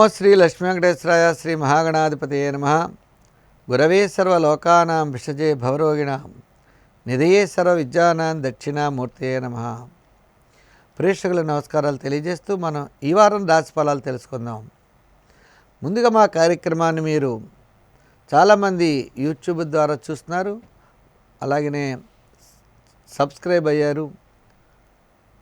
నమో శ్రీ లక్ష్మీ వెంకటేశ్వరాయ శ్రీ మహాగణాధిపతి నమ గురవే సర్వలోకానాం విషజే భవరోగిణాం నిధయే సర్వ విద్యానాం దక్షిణామూర్తే నమ ప్రేక్షకుల నమస్కారాలు తెలియజేస్తూ మనం ఈ వారం రాశి ఫలాలు తెలుసుకుందాం. ముందుగా మా కార్యక్రమాన్ని మీరు చాలామంది యూట్యూబ్ ద్వారా చూస్తున్నారు. అలాగనే సబ్స్క్రైబ్ అయ్యారు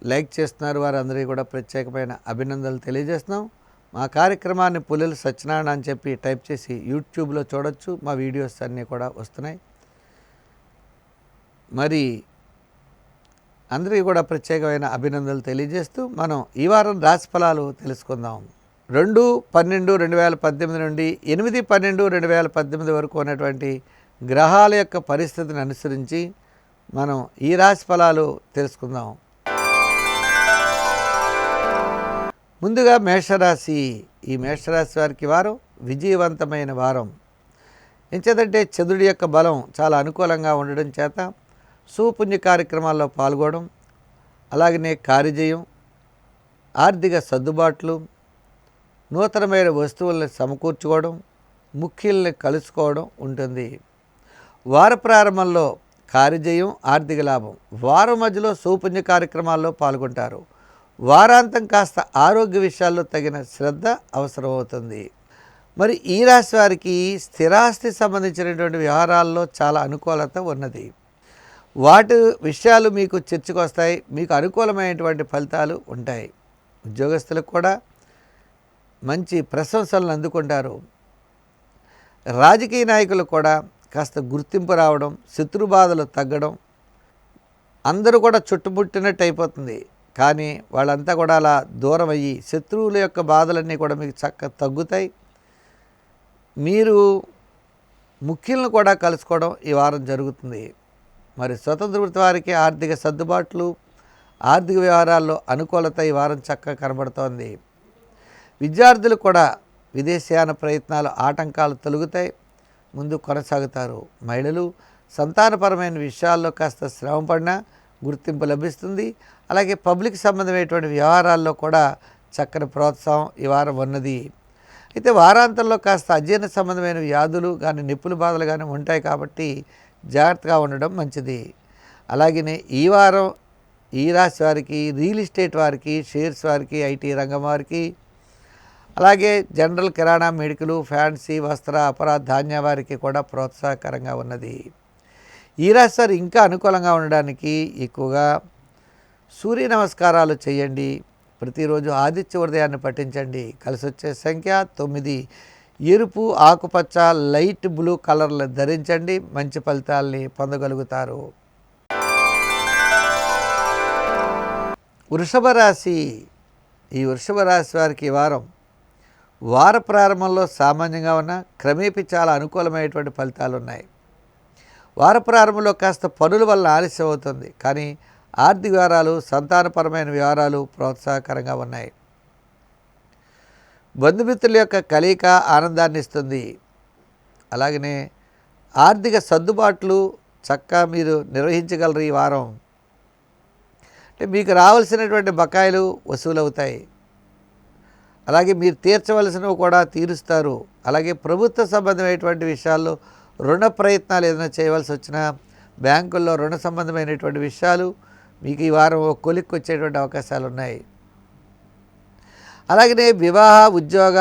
లైక్ చేస్తున్నారు వారందరికీ కూడా ప్రత్యేకమైన అభినందనలు తెలియజేస్తున్నాం. మా కార్యక్రమాన్ని పులిల సత్యనారాయణ అని చెప్పి టైప్ చేసి యూట్యూబ్లో చూడొచ్చు. మా వీడియోస్ అన్నీ కూడా వస్తున్నాయి. మరి అందరికీ కూడా ప్రత్యేకమైన అభినందనలు తెలియజేస్తూ మనం ఈ వారం రాశి ఫలాలు తెలుసుకుందాం. రెండు పన్నెండు రెండు వేల పద్దెనిమిది నుండి ఎనిమిది పన్నెండు రెండు వేల పద్దెనిమిది వరకు ఉన్నటువంటి గ్రహాల యొక్క పరిస్థితిని అనుసరించి మనం ఈ రాశి ఫలాలు తెలుసుకుందాం. ముందుగా మేషరాశి. ఈ మేషరాశి వారికి వారం విజయవంతమైన వారం. ఎంచేదంటే చంద్రుడి యొక్క బలం చాలా అనుకూలంగా ఉండడం చేత సుపుణ్య కార్యక్రమాల్లో పాల్గొనడం అలాగనే కార్యజయం ఆర్థిక సర్దుబాట్లు నూతనమైన వస్తువులను సమకూర్చుకోవడం ముఖ్యుల్ని కలుసుకోవడం ఉంటుంది. వార ప్రారంభంలో కార్యజయం ఆర్థిక లాభం. వారం మధ్యలో సౌపుణ్య కార్యక్రమాల్లో పాల్గొంటారు. వారాంతం కాస్త ఆరోగ్య విషయాల్లో తగిన శ్రద్ధ అవసరమవుతుంది. మరి ఈ రాశి వారికి స్థిరాస్తి సంబంధించినటువంటి వ్యవహారాల్లో చాలా అనుకూలత ఉన్నది. వాటి విషయాలు మీకు చర్చకొస్తాయి మీకు అనుకూలమైనటువంటి ఫలితాలు ఉంటాయి. ఉద్యోగస్తులకు కూడా మంచి ప్రశంసలను అందుకుంటారు. రాజకీయ నాయకులు కూడా కాస్త గుర్తింపు రావడం శత్రుబాధలు తగ్గడం అందరూ కూడా చుట్టుముట్టినట్టు అయిపోతుంది కానీ వాళ్ళంతా కూడా అలా దూరం అయ్యి శత్రువుల యొక్క బాధలన్నీ కూడా మీకు చక్క తగ్గుతాయి. మీరు ముఖ్యులను కూడా కలుసుకోవడం ఈ వారం జరుగుతుంది. మరి స్వతంత్ర వృత్తి వారికి ఆర్థిక సర్దుబాట్లు ఆర్థిక వ్యవహారాల్లో అనుకూలత ఈ వారం చక్కగా కనబడుతోంది. విద్యార్థులు కూడా విదేశీయాన ప్రయత్నాలు ఆటంకాలు తొలుగుతాయి. ముందు కొనసాగుతారు మహిళలు. సంతానపరమైన విషయాల్లో కాస్త శ్రమ పడినా గుర్తింపు లభిస్తుంది. అలాగే పబ్లిక్ సంబంధమైనటువంటి వ్యవహారాల్లో కూడా చక్కని ప్రోత్సాహం ఈ వారం ఉన్నది. అయితే వారాంతంలో కాస్త అజీర్ణ సంబంధమైన వ్యాధులు కానీ నిప్పులు బాధలు కానీ ఉంటాయి కాబట్టి జాగ్రత్తగా ఉండడం మంచిది. అలాగనే ఈ వారం ఈ రాశి వారికి రియల్ ఎస్టేట్ వారికి షేర్స్ వారికి ఐటీ రంగం వారికి అలాగే జనరల్ కిరాణా మెడికలు ఫ్యాన్సీ వస్త్ర అపర ధాన్య వారికి కూడా ప్రోత్సాహకరంగా ఉన్నది. ఈ రాశి సార్ ఇంకా అనుకూలంగా ఉండడానికి ఎక్కువగా సూర్య నమస్కారాలు చేయండి. ప్రతిరోజు ఆదిత్య ఉదయాన్ని పఠించండి. కలిసి వచ్చే సంఖ్య తొమ్మిది. ఎరుపు ఆకుపచ్చ లైట్ బ్లూ కలర్లు ధరించండి. మంచి ఫలితాల్ని పొందగలుగుతారు. వృషభ రాశి. ఈ వృషభ రాశి వారికి ఈ వారం వార ప్రారంభంలో సామాన్యంగా ఉన్న క్రమేపీ చాలా అనుకూలమైనటువంటి ఫలితాలు ఉన్నాయి వార ప్రారంభంలో కాస్త పనుల వల్ల ఆలస్యం అవుతుంది. కానీ ఆర్థిక వ్యవహారాలు సంతానపరమైన వ్యవహారాలు ప్రోత్సాహకరంగా ఉన్నాయి. బంధుమిత్రుల యొక్క కలయిక ఆనందాన్ని ఇస్తుంది. అలాగనే ఆర్థిక సర్దుబాట్లు చక్కగా మీరు నిర్వహించగలరు ఈ వారం. అంటే మీకు రావాల్సినటువంటి బకాయిలు వసూలవుతాయి. అలాగే మీరు తీర్చవలసినవి కూడా తీరుస్తారు. అలాగే ప్రభుత్వ సంబంధమైనటువంటి విషయాల్లో రుణ ప్రయత్నాలు ఏదైనా చేయవలసి వచ్చినా బ్యాంకుల్లో రుణ సంబంధమైనటువంటి విషయాలు మీకు ఈ వారం ఒక కొలిక్కి వచ్చేటువంటి అవకాశాలు ఉన్నాయి. అలాగనే వివాహ ఉద్యోగ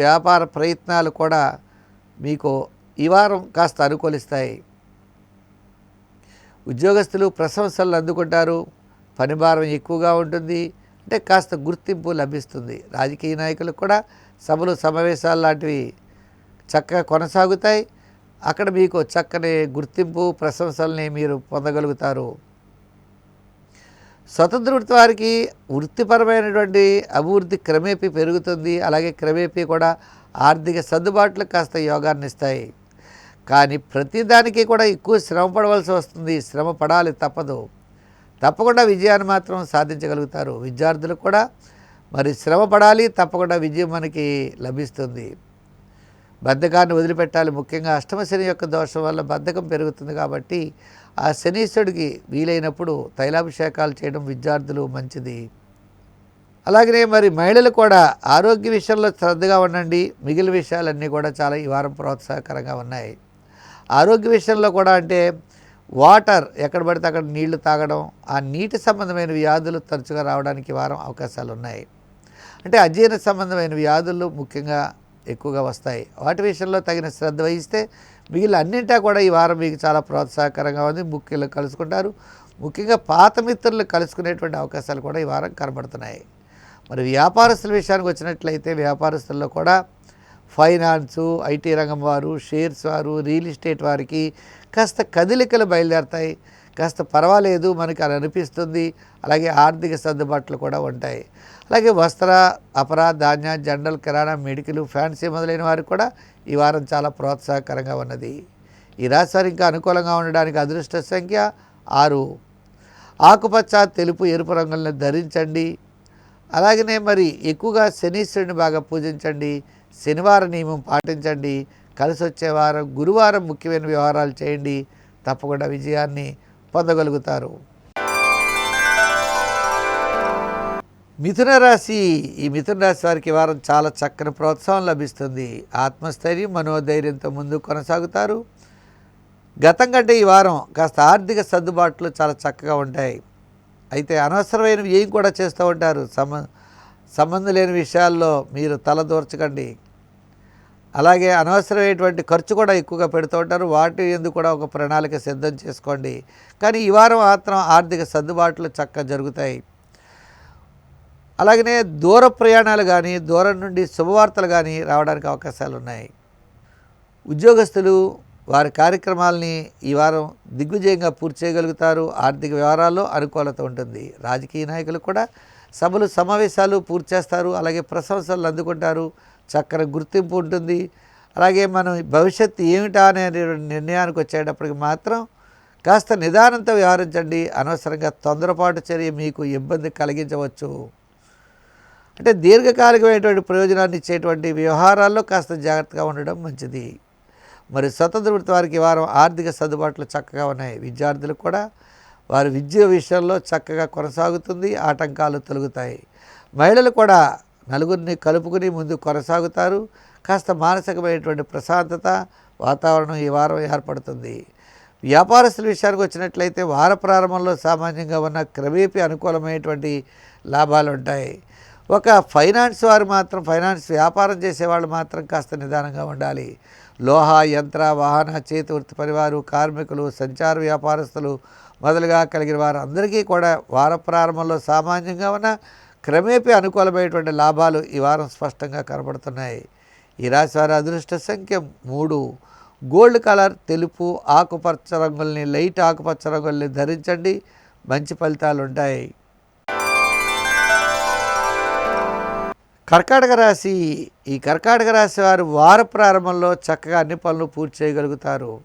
వ్యాపార ప్రయత్నాలు కూడా మీకు ఈ వారం కాస్త అనుకూలిస్తాయి. ఉద్యోగస్తులు ప్రశంసలు అందుకుంటారు పని భారం ఎక్కువగా ఉంటుంది అంటే కాస్త గుర్తింపు లభిస్తుంది. రాజకీయ నాయకులకు కూడా సభలు సమావేశాలు లాంటివి చక్కగా కొనసాగుతాయి. అక్కడ మీకు చక్కని గుర్తింపు ప్రశంసల్ని మీరు పొందగలుగుతారు. స్వతంత్ర వృత్తి వారికి వృత్తిపరమైనటువంటి అభివృద్ధి క్రమేపీ పెరుగుతుంది. అలాగే క్రమేపీ కూడా ఆర్థిక సర్దుబాట్లు కాస్త యోగాన్ని ఇస్తాయి కానీ ప్రతిదానికి కూడా ఎక్కువ శ్రమ పడవలసి వస్తుంది. శ్రమ పడాలి తప్పదు. తప్పకుండా విజయాన్ని మాత్రం సాధించగలుగుతారు. విద్యార్థులు కూడా మరి శ్రమ పడాలి తప్పకుండా విజయం మనకి లభిస్తుంది. బద్ధకాన్ని వదిలిపెట్టాలి. ముఖ్యంగా అష్టమ శని యొక్క దోషం వల్ల బద్ధకం పెరుగుతుంది కాబట్టి ఆ శనీశ్వరుడికి వీలైనప్పుడు తైలాభిషేకాలు చేయడం విద్యార్థులు మంచిది. అలాగనే మరి మహిళలు కూడా ఆరోగ్య విషయంలో శ్రద్ధగా ఉండండి. మిగిలిన విషయాలన్నీ కూడా చాలా ఈ వారం ప్రోత్సాహకరంగా ఉన్నాయి. ఆరోగ్య విషయంలో కూడా అంటే వాటర్ ఎక్కడ పడితే అక్కడ నీళ్ళు తాగడం ఆ నీటి సంబంధమైన వ్యాధులు తరచుగా రావడానికి వారం అవకాశాలు ఉన్నాయి అంటే అజీర్ణ సంబంధమైన వ్యాధులు ముఖ్యంగా ఎక్కువగా వస్తాయి. వాటి విషయంలో తగిన శ్రద్ధ వహిస్తే మిగిలిన అన్నింటా కూడా ఈ వారం మీకు చాలా ప్రోత్సాహకరంగా ఉంది. ముఖ్యులు కలుసుకుంటారు. ముఖ్యంగా పాత మిత్రులు కలుసుకునేటువంటి అవకాశాలు కూడా ఈ వారం కనబడుతున్నాయి. మరి వ్యాపారస్తుల విషయానికి వచ్చినట్లయితే వ్యాపారస్తుల్లో కూడా ఫైనాన్సు ఐటీ రంగం వారు షేర్స్ వారు రియల్ ఎస్టేట్ వారికి కాస్త కదలికలు బయలుదేరుతాయి. కాస్త పర్వాలేదు మనకి అని అనిపిస్తుంది. అలాగే ఆర్థిక సర్దుబాట్లు కూడా ఉంటాయి. అలాగే వస్త్ర అపర ధాన్య జనరల్ కిరాణా మెడికల్ ఫ్యాన్సీ మొదలైన వారికి కూడా ఈ వారం చాలా ప్రోత్సాహకరంగా ఉన్నది. ఈ రాశివారు ఇంకా అనుకూలంగా ఉండడానికి అదృష్ట సంఖ్య ఆరు. ఆకుపచ్చ తెలుపు ఎరుపు రంగులను ధరించండి. అలాగనే మరి ఎక్కువగా శనీశ్వరుని బాగా పూజించండి. శనివార నియమం పాటించండి. కలిసి వచ్చే వారం గురువారం ముఖ్యమైన వ్యవహారాలు చేయండి. తప్పకుండా విజయాన్ని పొందగలుగుతారు. మిథున రాశి ఈ మిథున రాశి వారికి వారం చాలా చక్కని ప్రోత్సాహం లభిస్తుంది. ఆత్మస్థైర్యం మనోధైర్యంతో ముందుకు కొనసాగుతారు. గతం కంటే ఈ వారం కాస్త ఆర్థిక సర్దుబాట్లు చాలా చక్కగా ఉంటాయి. అయితే అనవసరమైనవి ఏం కూడా చేస్తూ ఉంటారు. సంబంధం లేని విషయాల్లో మీరు తలదూర్చకండి అలాగే అనవసరమైనటువంటి ఖర్చు కూడా ఎక్కువగా పెడుతూ ఉంటారు. వాటి ఎందుకు కూడా ఒక ప్రణాళిక సిద్ధం చేసుకోండి. కానీ ఈ వారం మాత్రం ఆర్థిక సర్దుబాట్లు చక్కగా జరుగుతాయి. అలాగనే దూర ప్రయాణాలు కానీ దూరం నుండి శుభవార్తలు కానీ రావడానికి అవకాశాలు ఉన్నాయి. ఉద్యోగస్తులు వారి కార్యక్రమాలని ఈ వారం దిగ్విజయంగా పూర్తి చేయగలుగుతారు. ఆర్థిక వ్యవహారాల్లో అనుకూలత ఉంటుంది. రాజకీయ నాయకులు కూడా సభలు సమావేశాలు పూర్తి చేస్తారు. అలాగే ప్రశంసలు అందుకుంటారు. చక్కని గుర్తింపు ఉంటుంది. అలాగే మనం భవిష్యత్తు ఏమిటా అనే నిర్ణయానికి వచ్చేటప్పటికి మాత్రం కాస్త నిదానంతో వ్యవహరించండి. అనవసరంగా తొందరపాటు చర్య మీకు ఇబ్బంది కలిగించవచ్చు. అంటే దీర్ఘకాలికమైనటువంటి ప్రయోజనాన్ని ఇచ్చేటువంటి వ్యవహారాల్లో కాస్త జాగ్రత్తగా ఉండడం మంచిది. మరి స్వతంత్ర వృత్తి వారికి వారం ఆర్థిక సర్దుబాట్లు చక్కగా ఉన్నాయి. విద్యార్థులకు కూడా వారి విద్య విషయంలో చక్కగా కొనసాగుతుంది. ఆటంకాలు తొలుగుతాయి. మహిళలు కూడా నలుగురిని కలుపుకుని ముందు కొనసాగుతారు. కాస్త మానసికమైనటువంటి ప్రశాంతత వాతావరణం ఈ వారం ఏర్పడుతుంది. వ్యాపారస్తుల విషయానికి వచ్చినట్లయితే వార ప్రారంభంలో సామాన్యంగా ఉన్న క్రమేపీ అనుకూలమైనటువంటి లాభాలు ఉంటాయి ఒక ఫైనాన్స్ వారు మాత్రం ఫైనాన్స్ వ్యాపారం చేసేవాళ్ళు మాత్రం కాస్త నిదానంగా ఉండాలి. లోహ యంత్ర వాహన చేతి వృత్తి పరివారు కార్మికులు సంచార వ్యాపారస్తులు మొదలుగా కలిగిన వారు అందరికీ కూడా వార ప్రారంభంలో సామాన్యంగా ఉన్న క్రమేపీ అనుకూలమైనటువంటి లాభాలు ఈ వారం స్పష్టంగా కనబడుతున్నాయి. ఈ రాశి వారి అదృష్ట సంఖ్య మూడు. గోల్డ్ కలర్ తెలుపు ఆకుపచ్చ రంగుల్ని లైట్ ఆకుపచ్చ రంగుల్ని ధరించండి. మంచి ఫలితాలు ఉంటాయి. కర్కాటక రాశి. ఈ కర్కాటక రాశి వారు వార ప్రారంభంలో చక్కగా అన్ని పనులు పూర్తి చేయగలుగుతారు.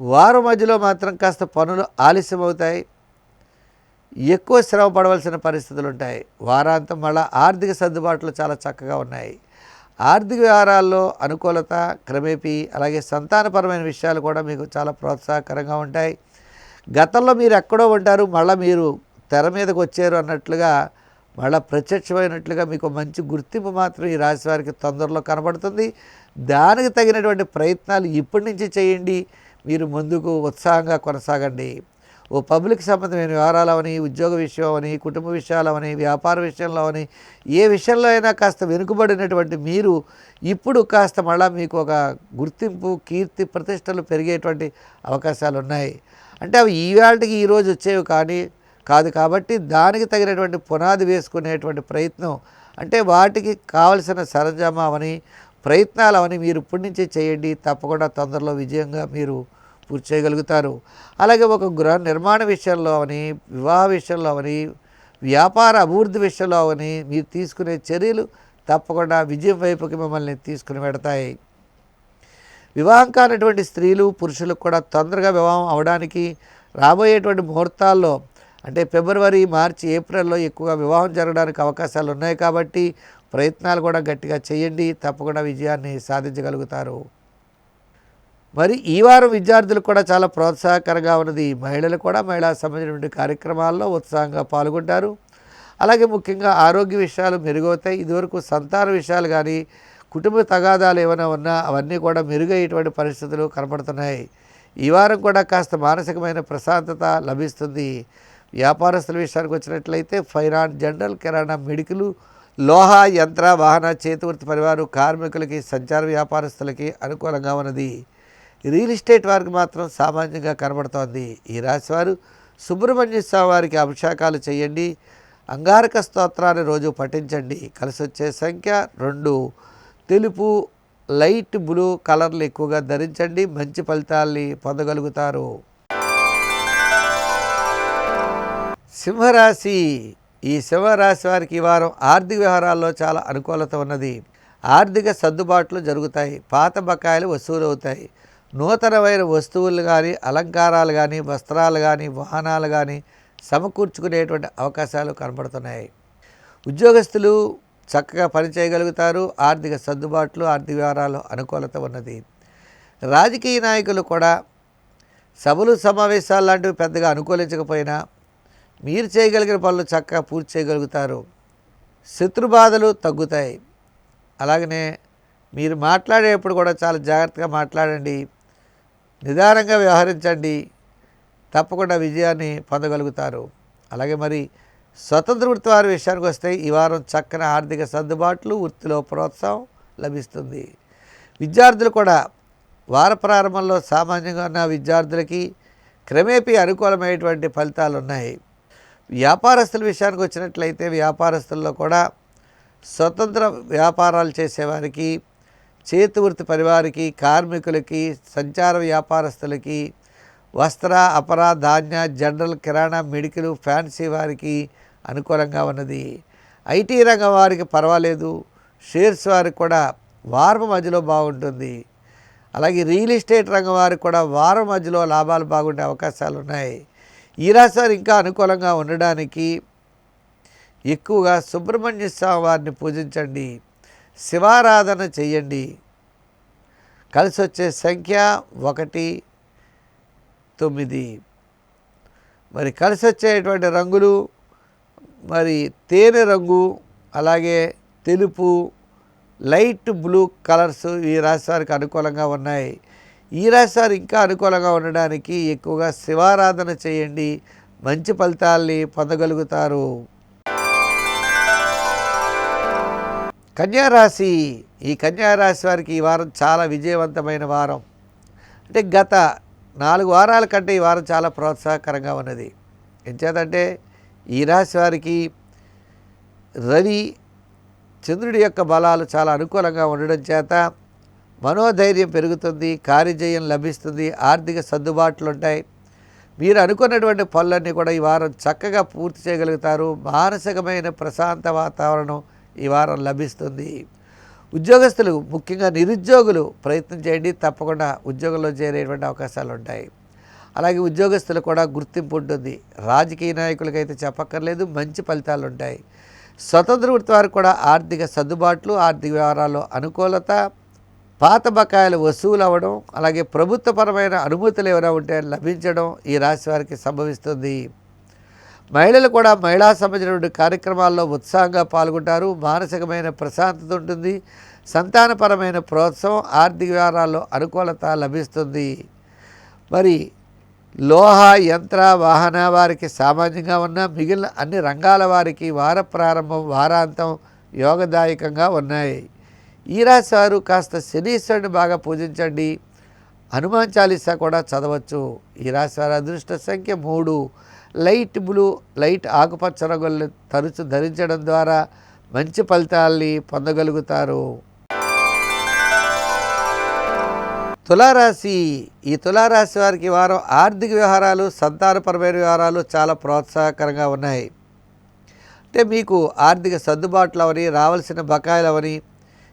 వారం మధ్యలో మాత్రం కాస్త పనులు ఆలస్యం అవుతాయి ఎక్కువ శ్రమ పడవలసిన పరిస్థితులు ఉంటాయి. వారాంతం మళ్ళా ఆర్థిక సర్దుబాట్లు చాలా చక్కగా ఉన్నాయి. ఆర్థిక వ్యవహారాల్లో అనుకూలత క్రమేపీ అలాగే సంతానపరమైన విషయాలు కూడా మీకు చాలా ప్రోత్సాహకరంగా ఉంటాయి. గతంలో మీరు ఎక్కడో ఉంటారు మళ్ళీ మీరు తెర మీదకి వచ్చారు అన్నట్లుగా మళ్ళీ ప్రత్యక్షమైనట్లుగా మీకు మంచి గుర్తింపు మాత్రం ఈ రాశి వారికి తొందరలో కనబడుతుంది. దానికి తగినటువంటి ప్రయత్నాలు ఇప్పటి నుంచి చేయండి. మీరు ముందుకు ఉత్సాహంగా కొనసాగండి. ఓ పబ్లిక్ సంబంధమైన వ్యవహారాలు అవని ఉద్యోగ విషయం అని కుటుంబ విషయాలు అవని వ్యాపార విషయంలో అని ఏ విషయంలో అయినా కాస్త వెనుకబడినటువంటి మీరు ఇప్పుడు కాస్త మళ్ళా మీకు ఒక గుర్తింపు కీర్తి ప్రతిష్టలు పెరిగేటువంటి అవకాశాలు ఉన్నాయి అంటే అవి ఈవేళకి ఈరోజు వచ్చేవి కానీ కాదు కాబట్టి దానికి తగినటువంటి పునాది వేసుకునేటువంటి ప్రయత్నం అంటే వాటికి కావలసిన సరంజామా అవని ప్రయత్నాలు అవని మీరు ఇప్పటి నుంచే చేయండి. తప్పకుండా తొందరలో విజయంగా మీరు పూర్తి చేయగలుగుతారు. అలాగే ఒక గృహ నిర్మాణ విషయంలో అని వివాహ విషయంలో అవని వ్యాపార అభివృద్ధి విషయంలో అవని మీరు తీసుకునే చర్యలు తప్పకుండా విజయం వైపుకి మిమ్మల్ని తీసుకుని పెడతాయి. వివాహం కానటువంటి స్త్రీలు పురుషులకు కూడా తొందరగా వివాహం అవడానికి రాబోయేటువంటి ముహూర్తాల్లో అంటే ఫిబ్రవరి మార్చి ఏప్రిల్లో ఎక్కువగా వివాహం జరగడానికి అవకాశాలు ఉన్నాయి కాబట్టి ప్రయత్నాలు కూడా గట్టిగా చేయండి. తప్పకుండా విజయాన్ని సాధించగలుగుతారు. మరి ఈ వారం విద్యార్థులకు కూడా చాలా ప్రోత్సాహకరంగా ఉన్నది. మహిళలు కూడా మహిళా సంబంధించినటువంటి కార్యక్రమాల్లో ఉత్సాహంగా పాల్గొంటారు. అలాగే ముఖ్యంగా ఆరోగ్య విషయాలు మెరుగవుతాయి. ఇదివరకు సంతాన విషయాలు కానీ కుటుంబ తగాదాలు ఏమైనా ఉన్నా అవన్నీ కూడా మెరుగయ్యేటువంటి పరిస్థితులు కనపడుతున్నాయి. ఈ వారం కూడా కాస్త మానసికమైన ప్రశాంతత లభిస్తుంది. వ్యాపారస్తుల విషయానికి వచ్చినట్లయితే ఫైనాన్స్ జనరల్ కిరాణా మెడికలు లోహ యంత్ర వాహన చేతివృత్తి పరివారు కార్మికులకి సంచార వ్యాపారస్తులకి అనుకూలంగా ఉన్నది. రియల్ ఎస్టేట్ వారికి మాత్రం సామాన్యంగా కనబడుతోంది ఈ రాశివారు. సుబ్రహ్మణ్య స్వామి వారికి అభిషేకాలు చేయండి. అంగారక స్తోత్రాన్ని రోజు పఠించండి. కలిసి వచ్చే సంఖ్య రెండు. తెలుపు లైట్ బ్లూ కలర్లు ఎక్కువగా ధరించండి. మంచి ఫలితాల్ని పొందగలుగుతారు. సింహరాశి. ఈ సింహరాశి వారికి ఈ వారం ఆర్థిక వ్యవహారాల్లో చాలా అనుకూలత ఉన్నది. ఆర్థిక సర్దుబాట్లు జరుగుతాయి. పాత బకాయిలు వసూలు అవుతాయి నూతనమైన వస్తువులు కానీ అలంకారాలు కానీ వస్త్రాలు కానీ వాహనాలు కానీ సమకూర్చుకునేటువంటి అవకాశాలు కనబడుతున్నాయి. ఉద్యోగస్తులు చక్కగా పనిచేయగలుగుతారు ఆర్థిక సర్దుబాట్లు ఆర్థిక వ్యవహారాలు అనుకూలత ఉన్నది. రాజకీయ నాయకులు కూడా సభలు సమావేశాలు లాంటివి పెద్దగా అనుకూలించకపోయినా మీరు చేయగలిగిన పనులు చక్కగా పూర్తి చేయగలుగుతారు. శత్రుబాధలు తగ్గుతాయి. అలాగనే మీరు మాట్లాడేటప్పుడు కూడా చాలా జాగ్రత్తగా మాట్లాడండి. నిదానంగా వ్యవహరించండి. తప్పకుండా విజయాన్ని పొందగలుగుతారు. అలాగే మరి స్వతంత్ర వృత్తి వారి విషయానికి వస్తే ఈ వారం చక్కని ఆర్థిక సర్దుబాట్లు వృత్తిలో ప్రోత్సాహం లభిస్తుంది. విద్యార్థులు కూడా వార ప్రారంభంలో సామాన్యంగా ఉన్న విద్యార్థులకి క్రమేపీ అనుకూలమైనటువంటి ఫలితాలు ఉన్నాయి. వ్యాపారస్తుల విషయానికి వచ్చినట్లయితే వ్యాపారస్తుల్లో కూడా స్వతంత్ర వ్యాపారాలు చేసేవారికి చేతి వృత్తి పరివారికి కార్మికులకి సంచార వ్యాపారస్తులకి వస్త్ర అపర ధాన్య జనరల్ కిరాణా మెడికల్ ఫ్యాన్సీ వారికి అనుకూలంగా ఉన్నది. ఐటీ రంగం వారికి పర్వాలేదు. షేర్స్ వారికి కూడా వారం మధ్యలో బాగుంటుంది. అలాగే రియల్ ఎస్టేట్ రంగం వారికి కూడా వారం మధ్యలో లాభాలు బాగుండే అవకాశాలు ఉన్నాయి. ఈ రాశి ఇంకా అనుకూలంగా ఉండడానికి ఎక్కువగా సుబ్రహ్మణ్య స్వామి వారిని పూజించండి. శివారాధన చెయ్యండి. కలిసి వచ్చే సంఖ్య ఒకటి తొమ్మిది. మరి కలిసి వచ్చేటువంటి రంగులు మరి తేనె రంగు అలాగే తెలుపు లైట్ బ్లూ కలర్స్ ఈ రాశి వారికి అనుకూలంగా ఉన్నాయి. ఈ రాశి వారు ఇంకా అనుకూలంగా ఉండడానికి ఎక్కువగా శివారాధన చేయండి మంచి ఫలితాల్ని పొందగలుగుతారు. కన్యారాశి ఈ కన్యారాశి వారికి ఈ వారం చాలా విజయవంతమైన వారం. అంటే గత నాలుగు వారాల కంటే ఈ వారం చాలా ప్రోత్సాహకరంగా ఉన్నది. ఎంచేతంటే ఈ రాశి వారికి రవి చంద్రుడి యొక్క బలాలు చాలా అనుకూలంగా ఉండడం చేత మనోధైర్యం పెరుగుతుంది కార్యజయం లభిస్తుంది ఆర్థిక సర్దుబాట్లు ఉంటాయి. మీరు అనుకున్నటువంటి పనులన్నీ కూడా ఈ వారం చక్కగా పూర్తి చేయగలుగుతారు. మానసికమైన ప్రశాంత వాతావరణం ఈ వారం లభిస్తుంది. ఉద్యోగస్తులు ముఖ్యంగా నిరుద్యోగులు ప్రయత్నం చేయండి తప్పకుండా ఉద్యోగంలో చేరేటువంటి అవకాశాలు ఉంటాయి. అలాగే ఉద్యోగస్తులు కూడా గుర్తింపు ఉంటుంది. రాజకీయ నాయకులకైతే చెప్పక్కర్లేదు మంచి ఫలితాలు ఉంటాయి. స్వతంత్ర వృత్తి వారికి కూడా ఆర్థిక సర్దుబాట్లు ఆర్థిక వ్యవహారాల్లో అనుకూలత పాత బకాయిలు వసూలు అవ్వడం అలాగే ప్రభుత్వపరమైన అనుమతులు ఏమైనా ఉంటే లభించడం ఈ రాశి వారికి సంభవిస్తుంది. మహిళలు కూడా మహిళా సంబంధించినటువంటి కార్యక్రమాల్లో ఉత్సాహంగా పాల్గొంటారు. మానసికమైన ప్రశాంతత ఉంటుంది. సంతానపరమైన ప్రోత్సాహం ఆర్థిక వ్యవహారాల్లో అనుకూలత లభిస్తుంది. మరి లోహ యంత్ర వాహన వారికి సామాన్యంగా ఉన్న మిగిలిన అన్ని రంగాల వారికి వార ప్రారంభం వారాంతం యోగదాయకంగా ఉన్నాయి. ఈ రాశి వారు కాస్త శనీశ్వరుని బాగా పూజించండి. హనుమాన్ చాలీసా కూడా చదవచ్చు. ఈ రాశి వారి అదృష్ట సంఖ్య మూడు. లైట్ బ్లూ లైట్ ఆకుపచ్చ రంగులను తరచు ధరించడం ద్వారా మంచి ఫలితాల్ని పొందగలుగుతారు. తులారాశి ఈ తులారాశి వారికి వారం ఆర్థిక వ్యవహారాలు సంతానపరమైన వ్యవహారాలు చాలా ప్రోత్సాహకరంగా ఉన్నాయి. అంటే మీకు ఆర్థిక సర్దుబాట్లు అవని రావాల్సిన బకాయిలు అవని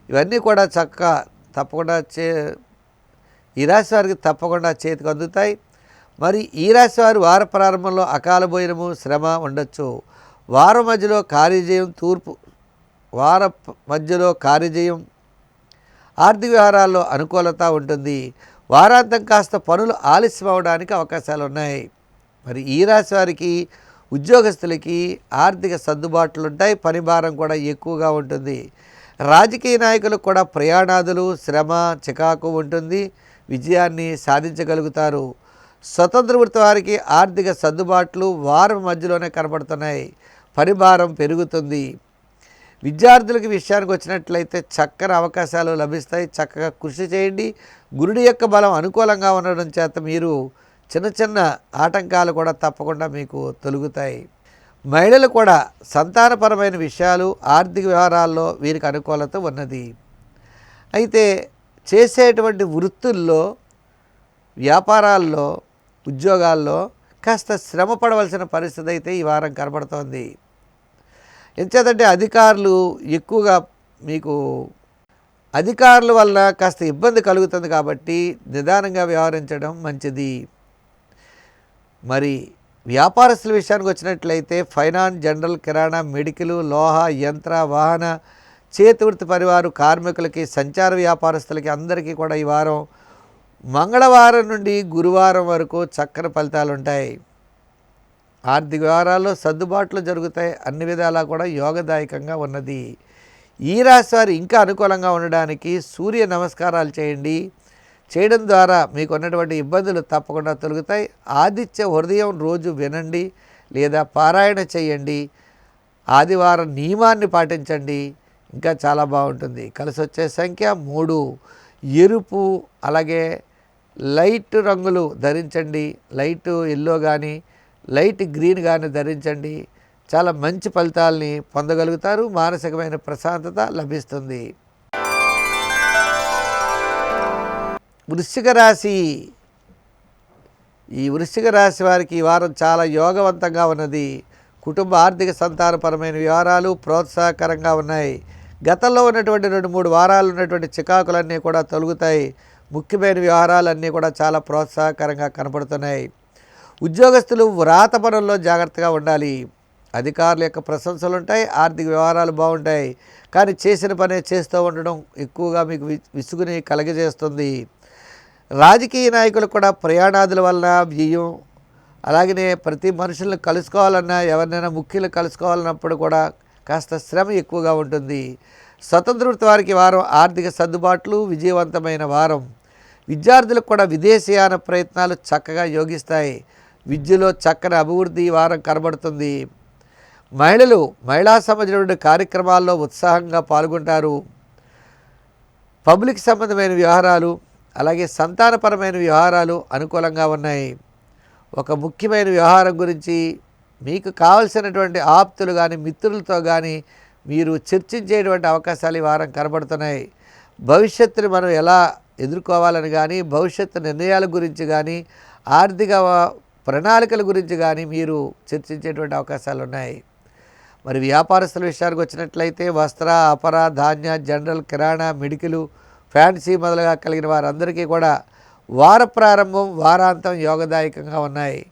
ఇవన్నీ కూడా చక్కగా తప్పకుండా చే ఈ రాశి వారికి తప్పకుండా చేతికి అందుతాయి. మరి ఈ రాశి వారు వార ప్రారంభంలో అకాల భోజనము శ్రమ ఉండొచ్చు. వారం మధ్యలో కార్యజయం తూర్పు వార మధ్యలో కార్యజయం ఆర్థిక వ్యవహారాల్లో అనుకూలత ఉంటుంది. వారాంతం కాస్త పనులు ఆలస్యం అవడానికి అవకాశాలు ఉన్నాయి. మరి ఈ రాశి వారికి ఉద్యోగస్తులకి ఆర్థిక సర్దుబాట్లు ఉంటాయి పని భారం కూడా ఎక్కువగా ఉంటుంది. రాజకీయ నాయకులకు కూడా ప్రయాణాదులు శ్రమ చికాకు ఉంటుంది. విజయాన్ని సాధించగలుగుతారు. స్వతంత్ర వృత్తి వారికి ఆర్థిక సర్దుబాట్లు వారం మధ్యలోనే కనబడుతున్నాయి. పరిభారం పెరుగుతుంది. విద్యార్థులకి విషయానికి వచ్చినట్లయితే చక్కని అవకాశాలు లభిస్తాయి. చక్కగా కృషి చేయండి. గురుడి యొక్క బలం అనుకూలంగా ఉండడం చేత మీరు చిన్న చిన్న ఆటంకాలు కూడా తప్పకుండా మీకు తొలుగుతాయి. మహిళలు కూడా సంతానపరమైన విషయాలు ఆర్థిక వ్యవహారాల్లో వీరికి అనుకూలత ఉన్నది. అయితే చేసేటువంటి వృత్తుల్లో వ్యాపారాల్లో ఉద్యోగాల్లో కాస్త శ్రమ పడవలసిన పరిస్థితి అయితే ఈ వారం కనబడుతోంది. ఎంచేతంటే అధికారులు ఎక్కువగా మీకు అధికారుల వల్ల కాస్త ఇబ్బంది కలుగుతుంది కాబట్టి నిదానంగా వ్యవహరించడం మంచిది. మరి వ్యాపారస్తుల విషయానికి వచ్చినట్లయితే ఫైనాన్స్ జనరల్ కిరాణా మెడికల్ లోహ యంత్ర వాహన చేతివృత్తి పరివారు కార్మికులకి సంచార వ్యాపారస్తులకి అందరికీ కూడా ఈ వారం మంగళవారం నుండి గురువారం వరకు చక్కని ఫలితాలు ఉంటాయి. ఆర్థిక వ్యవహారాల్లో సర్దుబాట్లు జరుగుతాయి. అన్ని విధాలా కూడా యోగదాయకంగా ఉన్నది. ఈ రాశి వారు ఇంకా అనుకూలంగా ఉండడానికి సూర్య నమస్కారాలు చేయండి. చేయడం ద్వారా మీకు ఉన్నటువంటి ఇబ్బందులు తప్పకుండా తొలగుతాయి. ఆదిత్య హృదయం రోజు వినండి లేదా పారాయణ చేయండి. ఆదివారం నియమాన్ని పాటించండి. ఇంకా చాలా బాగుంటుంది. కలిసి వచ్చే సంఖ్య మూడు. ఎరుపు అలాగే లైట్ రంగులు ధరించండి. లైట్ ఎల్లో కానీ లైట్ గ్రీన్ కానీ ధరించండి. చాలా మంచి ఫలితాలని పొందగలుగుతారు. మానసికమైన ప్రశాంతత లభిస్తుంది. వృశ్చిక రాశి. ఈ వృశ్చిక రాశి వారికి ఈ వారం చాలా యోగవంతంగా ఉన్నది. కుటుంబ ఆర్థిక సంతానపరమైన వివరాలు ప్రోత్సాహకరంగా ఉన్నాయి. గతంలో ఉన్నటువంటి రెండు మూడు వారాలు ఉన్నటువంటి చికాకులన్నీ కూడా తొలుగుతాయి. ముఖ్యమైన వ్యవహారాలన్నీ కూడా చాలా ప్రోత్సాహకరంగా కనపడుతున్నాయి ఉద్యోగస్తులు వ్రాత పనుల్లో జాగ్రత్తగా ఉండాలి. అధికారుల యొక్క ప్రశంసలు ఉంటాయి ఆర్థిక వ్యవహారాలు బాగుంటాయి. కానీ చేసిన పనే చేస్తూ ఉండడం ఎక్కువగా మీకు వి- విసుగుని కలగజేస్తుంది. రాజకీయ నాయకులు కూడా ప్రయాణాదుల వలన వ్యయం అలాగనే ప్రతి మనుషులను కలుసుకోవాలన్నా ఎవరినైనా ముఖ్యులు కలుసుకోవాలన్నప్పుడు కూడా కాస్త శ్రమ ఎక్కువగా ఉంటుంది. స్వతంత్ర వారికి వారం ఆర్థిక సర్దుబాట్లు విజయవంతమైన వారం. విద్యార్థులకు కూడా విదేశీయాన ప్రయత్నాలు చక్కగా యోగిస్తాయి. విద్యలో చక్కని అభివృద్ధి వారం కనబడుతుంది. మహిళలు మహిళా సంబంధించిన కార్యక్రమాల్లో ఉత్సాహంగా పాల్గొంటారు. పబ్లిక్ సంబంధమైన వ్యవహారాలు అలాగే సంతానపరమైన వ్యవహారాలు అనుకూలంగా ఉన్నాయి. ఒక ముఖ్యమైన వ్యవహారం గురించి మీకు కావలసినటువంటి ఆప్తులు కానీ మిత్రులతో కానీ మీరు చర్చించేటువంటి అవకాశాలు ఈ వారం కనబడుతున్నాయి. భవిష్యత్తుని మనం ఎలా ఎదుర్కోవాలని కానీ భవిష్యత్తు నిర్ణయాల గురించి కానీ ఆర్థిక ప్రణాళికల గురించి కానీ మీరు చర్చించేటువంటి అవకాశాలు ఉన్నాయి. మరి వ్యాపారస్తుల విషయానికి వచ్చినట్లయితే వస్త్ర అపర ధాన్య జనరల్ కిరాణా మెడికలు ఫ్యాన్సీ మొదలుగా కలిగిన వారందరికీ కూడా వార ప్రారంభం వారాంతం యోగదాయకంగా ఉన్నాయి.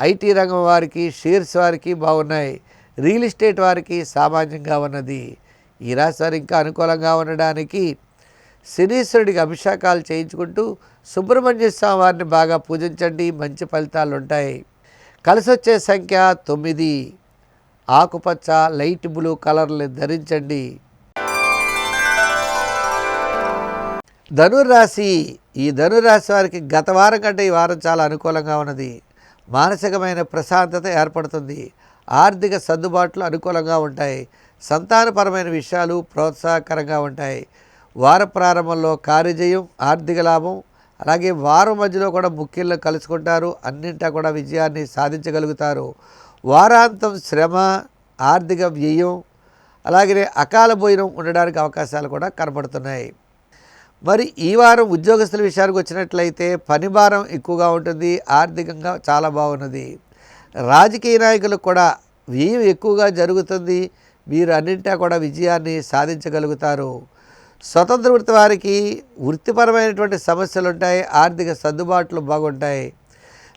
ఐటీ రంగం వారికి షేర్స్ వారికి బాగున్నాయి. రియల్ ఎస్టేట్ వారికి సామాన్యంగా ఉన్నది. ఈ రాశి వారు ఇంకా అనుకూలంగా ఉండడానికి శనీశ్వరుడికి అభిషేకాలు చేయించుకుంటూ సుబ్రహ్మణ్య స్వామి వారిని బాగా పూజించండి మంచి ఫలితాలు ఉంటాయి. కలిసి వచ్చే సంఖ్య తొమ్మిది. ఆకుపచ్చ లైట్ బ్లూ కలర్లు ధరించండి. ధనుర్రాశి ఈ ధనుర్రాశి వారికి గత వారం కంటే ఈ వారం చాలా అనుకూలంగా ఉన్నది. మానసికమైన ప్రశాంతత ఏర్పడుతుంది. ఆర్థిక సర్దుబాట్లు అనుకూలంగా ఉంటాయి. సంతానపరమైన విషయాలు ప్రోత్సాహకరంగా ఉంటాయి. వార ప్రారంభంలో కార్యజయం ఆర్థిక లాభం అలాగే వారం మధ్యలో కూడా ముఖ్యంలో కలుసుకుంటారు. అన్నింటా కూడా విజయాన్ని సాధించగలుగుతారు. వారాంతం శ్రమ ఆర్థిక వ్యయం అలాగే అకాల భోజనం ఉండడానికి అవకాశాలు కూడా కనబడుతున్నాయి. మరి ఈ వారం ఉద్యోగస్తుల విషయానికి వచ్చినట్లయితే పని భారం ఎక్కువగా ఉంటుంది ఆర్థికంగా చాలా బాగున్నది. రాజకీయ నాయకులకు కూడా వ్యయం ఎక్కువగా జరుగుతుంది మీరు అన్నింటా కూడా విజయాన్ని సాధించగలుగుతారు. స్వతంత్ర వృత్తి వారికి వృత్తిపరమైనటువంటి సమస్యలు ఉంటాయి ఆర్థిక సర్దుబాట్లు బాగుంటాయి.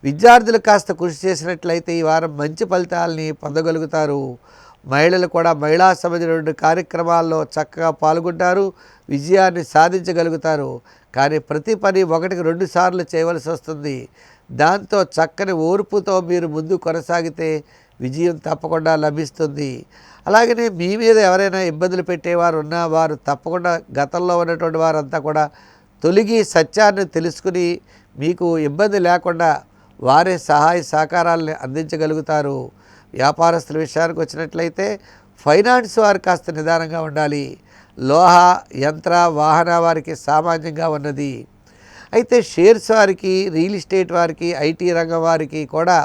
విద్యార్థులు కాస్త కృషి చేసినట్లయితే ఈ వారం మంచి ఫలితాలని పొందగలుగుతారు. మహిళలు కూడా మహిళా సంబంధించినటువంటి కార్యక్రమాల్లో చక్కగా పాల్గొంటారు విజయాన్ని సాధించగలుగుతారు. కానీ ప్రతి పని ఒకటికి రెండు సార్లు చేయవలసి వస్తుంది. దాంతో చక్కని ఓర్పుతో మీరు ముందు కొనసాగితే విజయం తప్పకుండా లభిస్తుంది. అలాగనే మీ మీద ఎవరైనా ఇబ్బందులు పెట్టేవారు ఉన్నా వారు తప్పకుండా గతంలో ఉన్నటువంటి వారంతా కూడా తొలగి సత్యాన్ని తెలుసుకుని మీకు ఇబ్బంది లేకుండా వారే సహాయ సహకారాలను అందించగలుగుతారు. వ్యాపారస్తుల విషయానికి వచ్చినట్లయితే ఫైనాన్స్ వారు కాస్త నిదానంగా ఉండాలి. లోహ యంత్ర వాహన వారికి సామాన్యంగా ఉన్నది. అయితే షేర్స్ వారికి రియల్ ఎస్టేట్ వారికి ఐటీ రంగం వారికి కూడా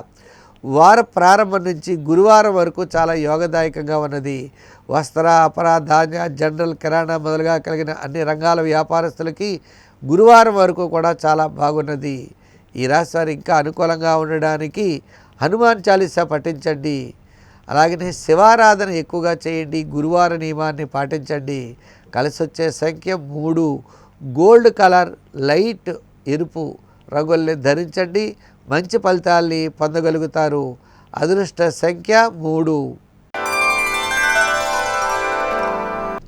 వార ప్రారంభం నుంచి గురువారం వరకు చాలా యోగదాయకంగా ఉన్నది. వస్త్ర అపర ధాన్య జనరల్ కిరాణా మొదలుగా కలిగిన అన్ని రంగాల వ్యాపారస్తులకి గురువారం వరకు కూడా చాలా బాగున్నది. ఈ రాశివారు ఇంకా అనుకూలంగా ఉండడానికి హనుమాన్ చాలీసా పఠించండి. అలాగనే శివారాధన ఎక్కువగా చేయండి. గురువార నియమాన్ని పాటించండి. కలిసి వచ్చే సంఖ్య మూడు. గోల్డ్ కలర్ లైట్ ఎరుపు రంగుల్ని ధరించండి. మంచి ఫలితాల్ని పొందగలుగుతారు. అదృష్ట సంఖ్య మూడు.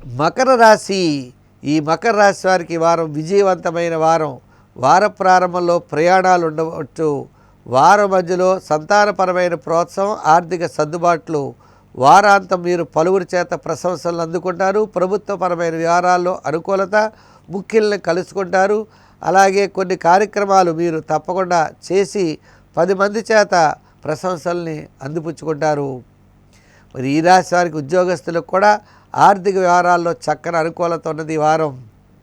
మకర రాశి ఈ మకర రాశి వారికి వారం విజయవంతమైన వారం. వార ప్రారంభంలో ప్రయాణాలు ఉండవచ్చు. వారం మధ్యలో సంతానపరమైన ప్రోత్సాహం ఆర్థిక సర్దుబాట్లు. వారాంతం మీరు పలువురి చేత ప్రశంసలు అందుకుంటారు. ప్రభుత్వపరమైన వ్యవహారాల్లో అనుకూలత ముఖ్యుల్ని కలుసుకుంటారు. అలాగే కొన్ని కార్యక్రమాలు మీరు తప్పకుండా చేసి పది మంది చేత ప్రశంసల్ని అందిపుచ్చుకుంటారు. మరి ఈ రాశి వారికి ఉద్యోగస్తులకు కూడా ఆర్థిక వ్యవహారాల్లో చక్కని అనుకూలత ఉన్నది ఈ వారం.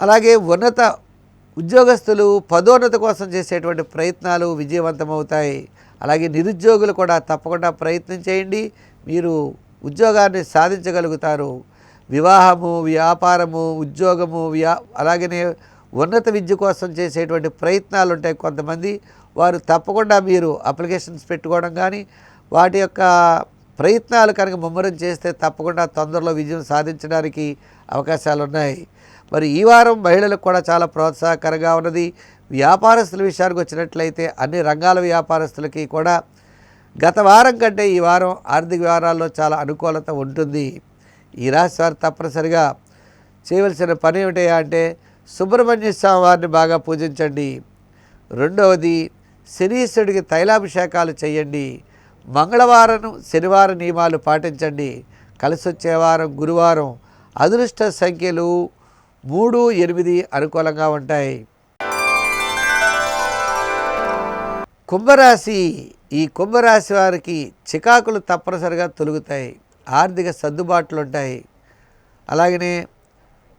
అలాగే ఉన్నత ఉద్యోగస్తులు పదోన్నత కోసం చేసేటువంటి ప్రయత్నాలు విజయవంతమవుతాయి. అలాగే నిరుద్యోగులు కూడా తప్పకుండా ప్రయత్నం చేయండి. మీరు ఉద్యోగాన్ని సాధించగలుగుతారు. వివాహము వ్యాపారము ఉద్యోగము వ్యా అలాగనే ఉన్నత విద్య కోసం చేసేటువంటి ప్రయత్నాలు ఉంటాయి కొంతమంది. వారు తప్పకుండా మీరు అప్లికేషన్స్ పెట్టుకోవడం కానీ వాటి యొక్క ప్రయత్నాలు కనుక ముమ్మరం చేస్తే తప్పకుండా తొందరలో విజయం సాధించడానికి అవకాశాలు ఉన్నాయి మరి ఈ వారం మహిళలకు కూడా చాలా ప్రోత్సాహకరంగా ఉన్నది. వ్యాపారస్తుల విషయానికి వచ్చినట్లయితే అన్ని రంగాల వ్యాపారస్తులకి కూడా గత వారం కంటే ఈ వారం ఆర్థిక వ్యవహారాల్లో చాలా అనుకూలత ఉంటుంది. ఈ రాశి వారు తప్పనిసరిగా చేయవలసిన పని ఏమిటయా అంటే సుబ్రహ్మణ్య స్వామి వారిని బాగా పూజించండి. రెండవది శనీశ్వరుడికి తైలాభిషేకాలు చేయండి. మంగళవారం శనివారం నియమాలు పాటించండి. కలిసొచ్చే వారం గురువారం అదృష్ట సంఖ్యలు మూడు ఎనిమిది అనుకూలంగా ఉంటాయి. కుంభరాశి ఈ కుంభరాశి వారికి చికాకులు తప్పనిసరిగా తొలుగుతాయి. ఆర్థిక సర్దుబాట్లు ఉంటాయి అలాగనే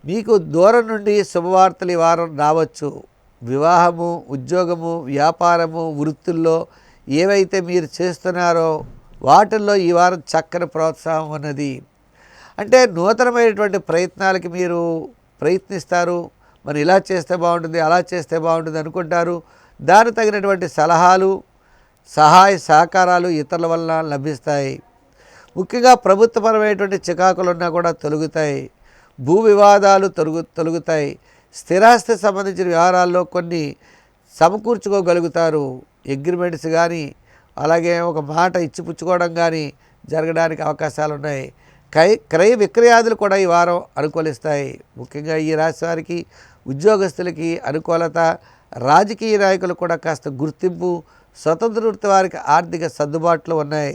మీకు దూరం నుండి శుభవార్తలు ఈ వారం రావచ్చు. వివాహము ఉద్యోగము వ్యాపారము వృత్తుల్లో ఏవైతే మీరు చేస్తున్నారో వాటిల్లో ఈ వారం చక్కని ప్రోత్సాహం ఉన్నది. అంటే నూతనమైనటువంటి ప్రయత్నాలకి మీరు ప్రయత్నిస్తారు. మరి ఇలా చేస్తే బాగుంటుంది అలా చేస్తే బాగుంటుంది అనుకుంటారు. దానికి తగినటువంటి సలహాలు సహాయ సహకారాలు ఇతరుల వల్ల లభిస్తాయి. ముఖ్యంగా ప్రభుత్వపరమైనటువంటి చికాకులు ఉన్నా కూడా తొలుగుతాయి. భూ వివాదాలు తొలుగు తొలుగుతాయి. స్థిరాస్తి సంబంధించిన వ్యవహారాల్లో కొన్ని సమకూర్చుకోగలుగుతారు అగ్రిమెంట్స్ కానీ అలాగే ఒక మాట ఇచ్చిపుచ్చుకోవడం కానీ జరగడానికి అవకాశాలు ఉన్నాయి క్రై క్రయ విక్రయాదులు కూడా ఈ వారం అనుకూలిస్తాయి. ముఖ్యంగా ఈ రాశి వారికి ఉద్యోగస్తులకి అనుకూలత రాజకీయ నాయకులు కూడా కాస్త గుర్తింపు స్వతంత్ర వృత్తి వారికి ఆర్థిక సర్దుబాట్లు ఉన్నాయి.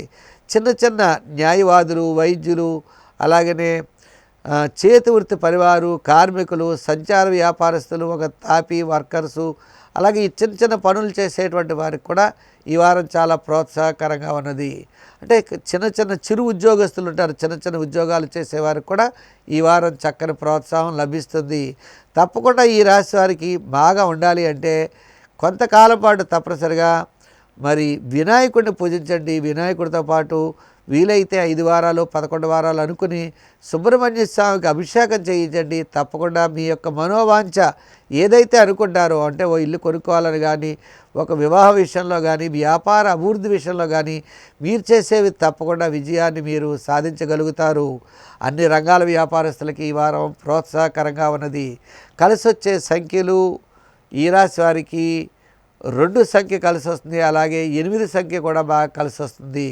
చిన్న చిన్న న్యాయవాదులు వైద్యులు అలాగనే చేతి వృత్తి పరివారు కార్మికులు సంచార వ్యాపారస్తులు ఒక తాపీ వర్కర్సు అలాగే ఈ చిన్న చిన్న పనులు చేసేటువంటి వారికి కూడా ఈ వారం చాలా ప్రోత్సాహకరంగా ఉన్నది. అంటే చిన్న చిన్న చిరు ఉద్యోగస్తులు ఉంటారు చిన్న చిన్న ఉద్యోగాలు చేసేవారికి కూడా ఈ వారం చక్కని ప్రోత్సాహం లభిస్తుంది. తప్పకుండా ఈ రాశి వారికి బాగా ఉండాలి అంటే కొంతకాలం పాటు తప్పనిసరిగా మరి వినాయకుడిని పూజించండి. వినాయకుడితో పాటు వీలైతే ఐదు వారాలు పదకొండు వారాలు అనుకుని సుబ్రహ్మణ్య స్వామికి అభిషేకం చేయించండి. తప్పకుండా మీ యొక్క మనోవాంఛ ఏదైతే అనుకుంటారో అంటే ఓ ఇల్లు కొనుక్కోవాలని కానీ ఒక వివాహ విషయంలో కానీ వ్యాపార అభివృద్ధి విషయంలో కానీ మీరు చేసేవి తప్పకుండా విజయాన్ని మీరు సాధించగలుగుతారు. అన్ని రంగాల వ్యాపారస్తులకి ఈ వారం ప్రోత్సాహకరంగా ఉన్నది. కలిసి వచ్చే సంఖ్యలు ఈ రాశి వారికి రెండు సంఖ్య కలిసి వస్తుంది అలాగే ఎనిమిది సంఖ్య కూడా బాగా కలిసి వస్తుంది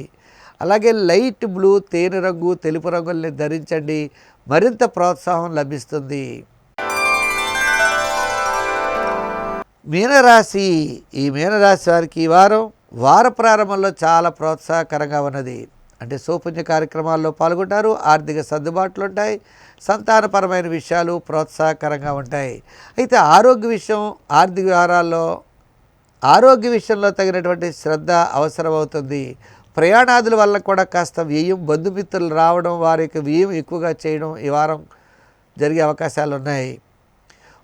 అలాగే లైట్ బ్లూ తేనె రంగు తెలుపు రంగుల్ని ధరించండి. మరింత ప్రోత్సాహం లభిస్తుంది. మీనరాశి ఈ మీనరాశి వారికి ఈ వారం వార ప్రారంభంలో చాలా ప్రోత్సాహకరంగా ఉన్నది. అంటే సౌపుణ్య కార్యక్రమాల్లో పాల్గొంటారు ఆర్థిక సర్దుబాట్లు ఉంటాయి సంతానపరమైన విషయాలు ప్రోత్సాహకరంగా ఉంటాయి. అయితే ఆరోగ్య విషయం ఆర్థిక వ్యవహారాల్లో ఆరోగ్య విషయంలో తగినటువంటి శ్రద్ధ అవసరమవుతుంది. ప్రయాణాదుల వల్ల కూడా కాస్త వ్యయం బంధుమిత్రులు రావడం వారి యొక్క వ్యయం ఎక్కువగా చేయడం ఈ వారం జరిగే అవకాశాలు ఉన్నాయి.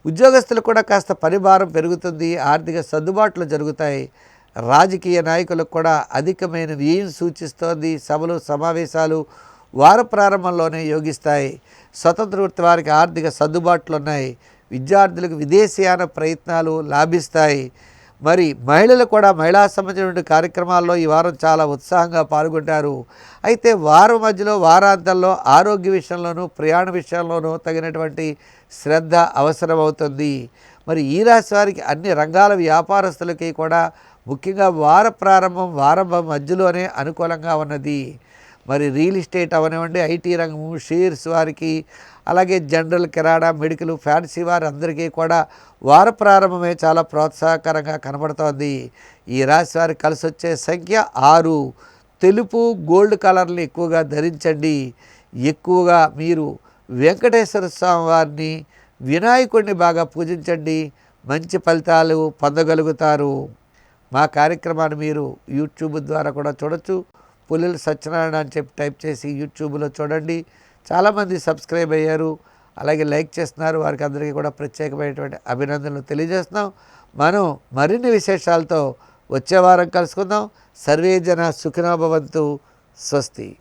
ఉద్యోగస్తులు కూడా కాస్త పరిభారం పెరుగుతుంది ఆర్థిక సర్దుబాట్లు జరుగుతాయి. రాజకీయ నాయకులకు కూడా అధికమైన వ్యయం సూచిస్తోంది. సభలు సమావేశాలు వార ప్రారంభంలోనే యోగిస్తాయి. స్వతంత్ర వృత్తి వారికి ఆర్థిక సర్దుబాట్లు ఉన్నాయి. విద్యార్థులకు విదేశీయాన ప్రయత్నాలు లాభిస్తాయి. మరి మహిళలు కూడా మహిళా సంబంధించిన కార్యక్రమాల్లో ఈ వారం చాలా ఉత్సాహంగా పాల్గొంటారు. అయితే వారం మధ్యలో వారాంతంలో ఆరోగ్య విషయంలోనూ ప్రయాణ విషయంలోనూ తగినటువంటి శ్రద్ధ అవసరమవుతుంది. మరి ఈ రాశి వారికి అన్ని రంగాల వ్యాపారస్తులకి కూడా ముఖ్యంగా వార ప్రారంభం వారం మధ్యలోనే అనుకూలంగా ఉన్నది. మరి రియల్ ఎస్టేట్ అవనివ్వండి ఐటీ రంగము షేర్స్ వారికి అలాగే జనరల్ కిరాణా మెడికల్ ఫ్యాన్సీ వారు అందరికీ కూడా వార ప్రారంభమే చాలా ప్రోత్సాహకరంగా కనబడుతోంది. ఈ రాశి వారికి కలిసి వచ్చే సంఖ్య ఆరు. తెలుపు గోల్డ్ కలర్లు ఎక్కువగా ధరించండి. ఎక్కువగా మీరు వెంకటేశ్వర స్వామి వారిని వినాయకుడిని బాగా పూజించండి. మంచి ఫలితాలు పొందగలుగుతారు. మా కార్యక్రమాన్ని మీరు యూట్యూబ్ ద్వారా కూడా చూడొచ్చు. పుల్లెల సత్యనారాయణ అని చెప్పి టైప్ చేసి యూట్యూబ్లో చూడండి. చాలామంది సబ్స్క్రైబ్ అయ్యారు. అలాగే లైక్ చేస్తున్నారు. వారికి అందరికీ కూడా ప్రత్యేకమైనటువంటి అభినందనలు తెలియజేస్తున్నాం. మనం మరిన్ని విశేషాలతో వచ్చే వారం కలుసుకుందాం. సర్వే జన సుఖినాభవంతు స్వస్తి.